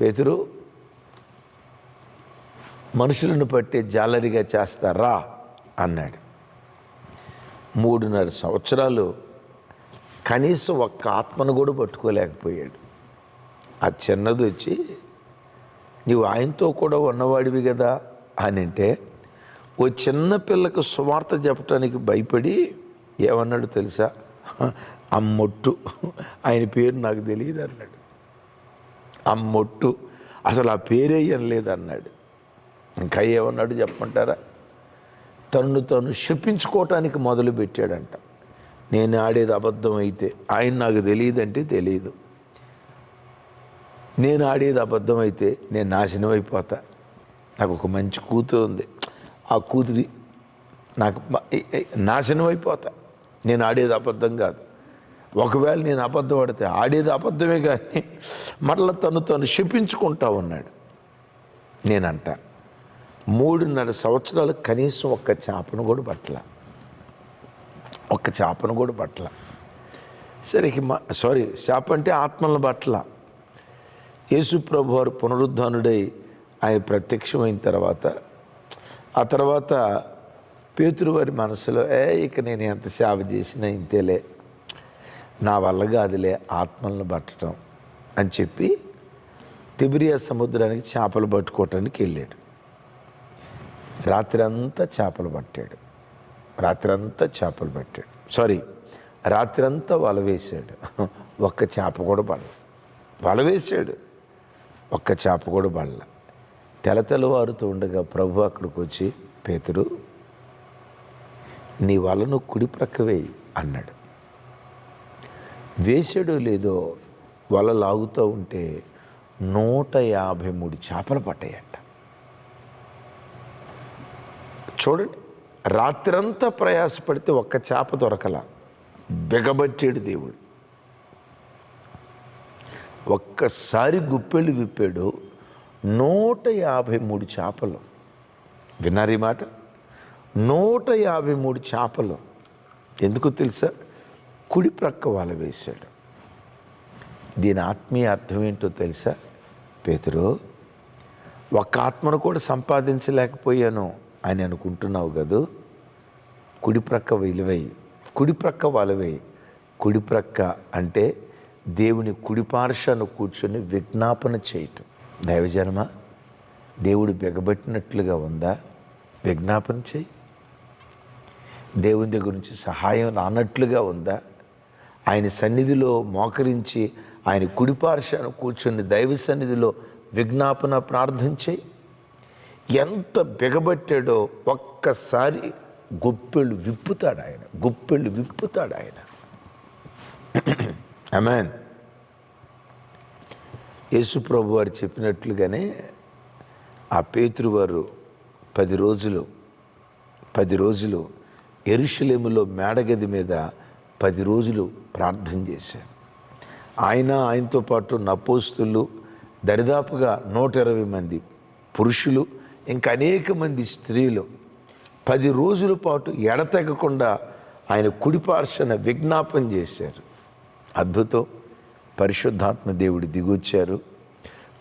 పేతురు మనుషులను పట్టే జాలరిగా చేస్తారా? అన్నాడు. మూడున్నర సంవత్సరాలు కనీసం ఒక్క ఆత్మను కూడా పట్టుకోలేకపోయాడు. ఆ చిన్నది వచ్చి నీవు ఆయనతో కూడా ఉన్నవాడివి కదా? అని అంటే ఓ చిన్న పిల్లకు సువార్త చెప్పడానికి భయపడి ఏమన్నాడు తెలుసా? అమ్మొట్టు. ఆయన పేరు నాకు తెలియదు అన్నాడు. అమ్మొట్టు. అసలు ఆ పేరేయం లేదన్నాడు. ఇంకా ఏమన్నాడు చెప్పమంటారా? తను తను శపించుకోవటానికి మొదలుపెట్టాడంట నేను ఆడేది అబద్ధం అయితే ఆయన నాకు తెలియదంటే తెలియదు. నేను ఆడేది అబద్ధం అయితే నేను నాశనం అయిపోతా. నాకు ఒక మంచి కూతురు ఉంది. ఆ కూతురి నాకు నాశనం అయిపోతా. నేను ఆడేది అబద్ధం కాదు. ఒకవేళ నేను అబద్ధం ఆడితే ఆడేది అబద్ధమే కానీ మరలా తను తను శపించుకుంటా ఉన్నాడు. నేనంట. మూడున్నర సంవత్సరాలు కనీసం ఒక్క చేపను కూడా పట్టల. ఒక్క చేపను కూడా పట్టల. సరికి మా సారీ చేప అంటే ఆత్మలను పట్టల. యేసు ప్రభు వారు పునరుద్ధానుడై ఆయన ప్రత్యక్షమైన తర్వాత ఆ తర్వాత పేతురు వారి మనసులో ఏ ఇక నేను ఎంత సేవ చేసినా ఇంతేలే. నా వల్ల కాదులే ఆత్మలను పట్టడం అని చెప్పి తిబిరియా సముద్రానికి చేపలు పట్టుకోవటానికి వెళ్ళాడు. రాత్రి అంతా చేపలు పట్టాడు. రాత్రి అంతా చేపలు పట్టాడు. సారీ రాత్రి అంతా వల వేశాడు. ఒక్క చేప కూడా పడల. వల వేశాడు. ఒక్క చేప కూడా పడల. తెలతెలవారుతూ ఉండగా ప్రభు అక్కడికి వచ్చి పేతుడు నీ వలను కుడి ప్రక్కవేయి అన్నాడు. వేసాడో లేదో వల లాగుతూ ఉంటే నూట యాభై మూడు చేపలు పట్టాయంట చూడండి రాత్రంతా ప్రయాసపడితే ఒక్క చేప దొరకల. బిగబట్టాడు దేవుడు. ఒక్కసారి గుప్పెళ్ళు విప్పాడు నూట యాభై మూడు చేపలు. విన్నారు ఈ మాట? నూట యాభై మూడు చేపలు. ఎందుకు తెలుసా? కుడి ప్రక్క వల వేశాడు. దీని ఆత్మీయ అర్థం ఏంటో తెలుసా? పేతురు ఒక ఆత్మను కూడా సంపాదించలేకపోయాను అని అనుకుంటున్నావు కదూ? కుడి ప్రక్క విలువై కుడి ప్రక్క వలవై కుడి ప్రక్క అంటే దేవుని కుడిపార్శను కూర్చొని విజ్ఞాపన చేయటం. దైవజనమ? దేవుడు బెగబెట్టినట్లుగా ఉందా? విజ్ఞాపన చేయి. దేవుని దగ్గర నుంచి సహాయం రానట్లుగా ఉందా? ఆయన సన్నిధిలో మోకరించి ఆయన కుడిపార్శాను కూర్చొని దైవ సన్నిధిలో విజ్ఞాపన ప్రార్థన చేయి. ఎంత బిగబట్టాడో ఒక్కసారి గొప్పెళ్ళు విప్పుతాడు ఆయన గొప్పెళ్ళు విప్పుతాడు ఆయన. అమెన్ యేసుప్రభు వారు చెప్పినట్లుగానే ఆ పేతురు వారు పది రోజులు పది రోజులు ఎరుషలేములో మేడగది మీద పది రోజులు ప్రార్థన చేశారు ఆయన ఆయనతో పాటు నపోస్తులు దరిదాపుగా నూట ఇరవై మంది పురుషులు ఇంకా అనేక మంది స్త్రీలు పది రోజుల పాటు ఎడతెగకుండా ఆయన కుడిపార్శన విజ్ఞాపం చేశారు. అద్భుతం. పరిశుద్ధాత్మ దేవుడు దిగొచ్చారు.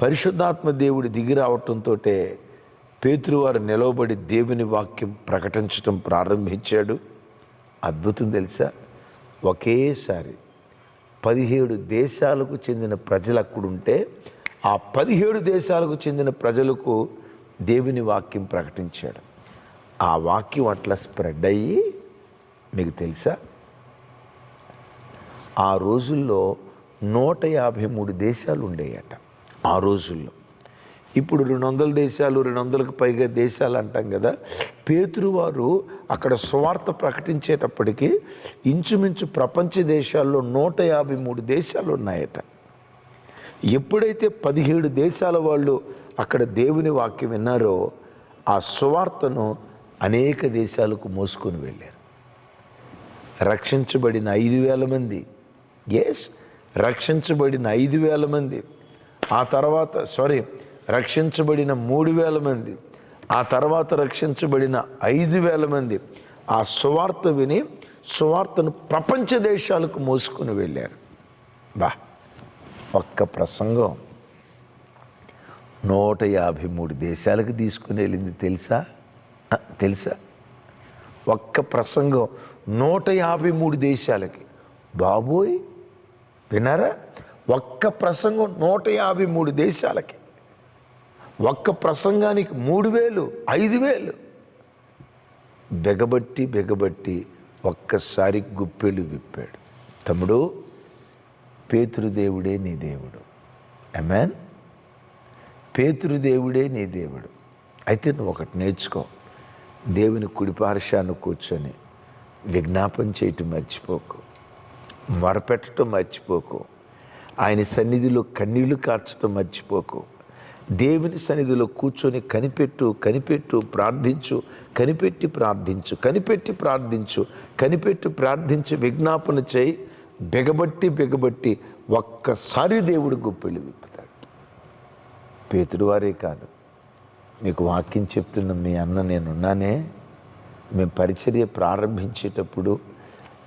పరిశుద్ధాత్మ దేవుడు దిగి రావటంతో పేతురువారు నిలవబడి దేవుని వాక్యం ప్రకటించడం ప్రారంభించాడు. అద్భుతం తెలుసా? ఒకేసారి పదిహేడు దేశాలకు చెందిన ప్రజలు అక్కడుంటే ఆ పదిహేడు దేశాలకు చెందిన ప్రజలకు దేవుని వాక్యం ప్రకటించాడు. ఆ వాక్యం అట్లా స్ప్రెడ్ అయ్యి మీకు తెలుసా? ఆ రోజుల్లో నూట యాభై మూడు దేశాలు ఉండేయట. ఆ రోజుల్లో ఇప్పుడు రెండు వందల దేశాలు రెండు వందలకు పైగా దేశాలు అంటాం కదా పేతురువారు అక్కడ స్వార్థ ప్రకటించేటప్పటికీ ఇంచుమించు ప్రపంచ దేశాల్లో నూట యాభై మూడు దేశాలు ఉన్నాయట. ఎప్పుడైతే పదిహేడు దేశాల వాళ్ళు అక్కడ దేవుని వాక్యం విన్నారో ఆ సువార్తను అనేక దేశాలకు మోసుకొని వెళ్ళారు. రక్షించబడిన ఐదు వేల మంది. ఎస్ రక్షించబడిన ఐదు వేల మంది. ఆ తర్వాత సారీ రక్షించబడిన మూడు వేల మంది ఆ తర్వాత రక్షించబడిన ఐదు వేల మంది ఆ సువార్త విని సువార్తను ప్రపంచ దేశాలకు మోసుకొని వెళ్ళారు. బా ఒక్క ప్రసంగం. నూట యాభై మూడు దేశాలకు తీసుకుని వెళ్ళింది తెలుసా? తెలుసా? ఒక్క ప్రసంగం. నూట యాభై మూడు దేశాలకి. బాబోయ్ వినారా ఒక్క ప్రసంగం నూట యాభై మూడు దేశాలకి. ఒక్క ప్రసంగానికి మూడు వేలు ఐదు వేలు. బెగబట్టి బెగబట్టి ఒక్కసారి గుప్పెలు విప్పాడు. తమ్ముడు పేతృదేవుడే నీ దేవుడు. అమెన్ పేతృదేవుడే నీ దేవుడు. అయితే నువ్వు ఒకటి నేర్చుకో. దేవుని కుడిపార్శాన్ని కూర్చొని విజ్ఞాపం చేయటం మర్చిపోకు. మొరపెట్టడం మర్చిపోకు. ఆయన సన్నిధిలో కన్నీళ్ళు కార్చడం మర్చిపోకు. దేవుని సన్నిధిలో కూర్చొని కనిపెట్టు కనిపెట్టు ప్రార్థించు కనిపెట్టి ప్రార్థించు కనిపెట్టి ప్రార్థించు కనిపెట్టి ప్రార్థించి విజ్ఞాపన చేయి. బిగబట్టి బిగబట్టి ఒక్కసారి దేవుడు గుప్పెళ్ళు విప్పుతాడు. పేతుడు వారే కాదు. మీకు వాక్యం చెప్తున్న మీ అన్న నేనున్నానే. మేము పరిచర్య ప్రారంభించేటప్పుడు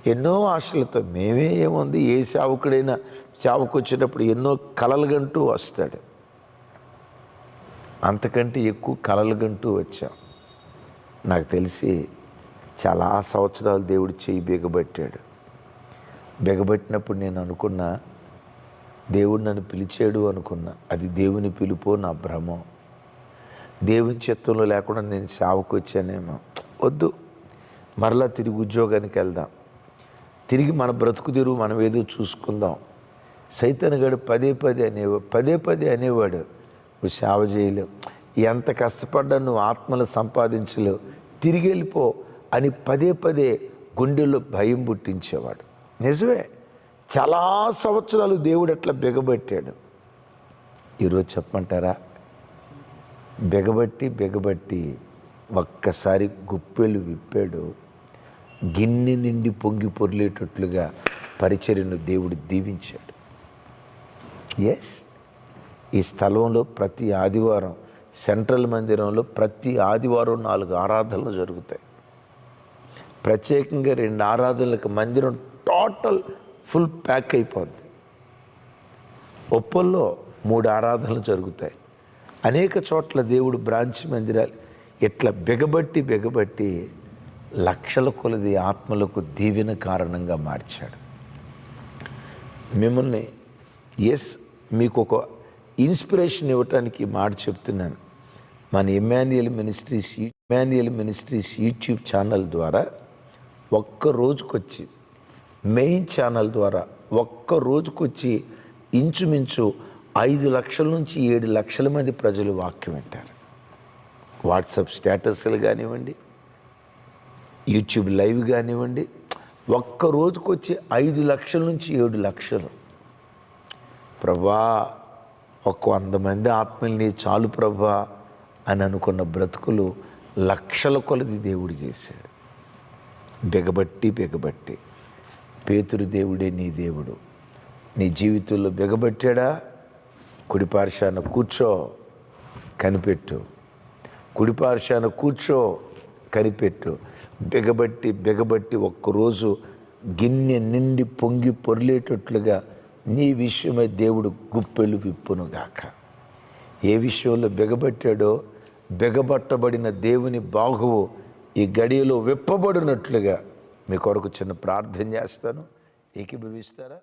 ఎన్నో ఆశలతో మేమే ఏముంది ఏ సేవకుడైనా సేవకు వచ్చేటప్పుడు ఎన్నో కలలుగంటూ వస్తాడు. అంతకంటే ఎక్కువ కలలుగంటూ వచ్చాం. నాకు తెలిసి చాలా సంవత్సరాలు దేవుడు చేయి బిగబట్టాడు. బిగబట్టినప్పుడు నేను అనుకున్నా దేవుడు నన్ను పిలిచాడు అనుకున్నా అది దేవుని పిలుపో నా భ్రమం. దేవుని చిత్తంలో లేకుండా నేను సేవకు వచ్చానేమో వద్దు మరలా తిరిగి ఉద్యోగానికి వెళ్దాం. తిరిగి మన బ్రతుకు తిరుగు మనం ఏదో చూసుకుందాం. సైతన్ గడు పదే పదే అనేవాడు పదే పదే అనేవాడు. నువ్వు సేవ చేయలేవు. ఎంత కష్టపడ్డా నువ్వు ఆత్మలు సంపాదించలేవు. తిరిగి వెళ్ళిపో అని పదే పదే గుండెల్లో భయం పుట్టించేవాడు. నిజమే. చాలా సంవత్సరాలు దేవుడు అట్లా బిగబట్టాడు. ఈరోజు చెప్పమంటారా? బిగబట్టి బిగబట్టి ఒక్కసారి గుప్పెలు విప్పాడు. గిన్నె నిండి పొంగి పొర్లేటట్లుగా పరిచర్యను దేవుడు దీవించాడు. ఎస్ ఈ స్థలంలో ప్రతి ఆదివారం సెంట్రల్ మందిరంలో ప్రతి ఆదివారం నాలుగు ఆరాధనలు జరుగుతాయి. ప్రత్యేకంగా రెండు ఆరాధనలకు మందిరం టోటల్ ఫుల్ ప్యాక్ అయిపోద్ది. ఒప్పల్లో మూడు ఆరాధనలు జరుగుతాయి. అనేక చోట్ల దేవుడు బ్రాంచ్ మందిరాలు ఇట్లా బిగబట్టి బిగబట్టి లక్షల కొలది ఆత్మలకు దీవెన కారణంగా మార్చాడు. మిమ్మల్ని ఎస్ మీకు ఒక ఇన్స్పిరేషన్ ఇవ్వటానికి మాట చెప్తున్నాను. మన Emmanuel ministries Emmanuel ministries YouTube channel ద్వారా ఒక్క రోజుకొచ్చి మెయిన్ ఛానల్ ద్వారా ఒక్క రోజుకొచ్చి ఇంచుమించు ఐదు లక్షల నుంచి ఏడు లక్షల మంది ప్రజలు వాక్యం వింటారు. వాట్సాప్ స్టేటస్లు కానివ్వండి యూట్యూబ్ లైవ్ కానివ్వండి ఒక్క రోజుకొచ్చి ఐదు లక్షల నుంచి ఏడు లక్షలు. ప్రభా ఒక వంద మంది ఆత్మల్ని చాలు ప్రభా అని అనుకున్న బ్రతుకులు లక్షల కొలది దేవుడు చేశాడు. బిగబట్టి బిగబట్టి. పేతురు దేవుడే నీ దేవుడు. నీ జీవితంలో బిగబట్టాడా? కుడిపార్శాన కూర్చో కనిపెట్టు. కుడిపార్శాన కూర్చో కనిపెట్టు. బిగబట్టి బిగబట్టి ఒక్కరోజు గిన్నె నిండి పొంగి పొర్లేటట్లుగా నీ విషయమై దేవుడు గుప్పెలు విప్పునుగాక. ఏ విషయంలో బిగబట్టాడో బిగబట్టబడిన దేవుని బాహువు ఈ గడియలో విప్పబడినట్లుగా మీ కొరకు చిన్న ప్రార్థన చేస్తాను. ఏకీభవిస్తారా?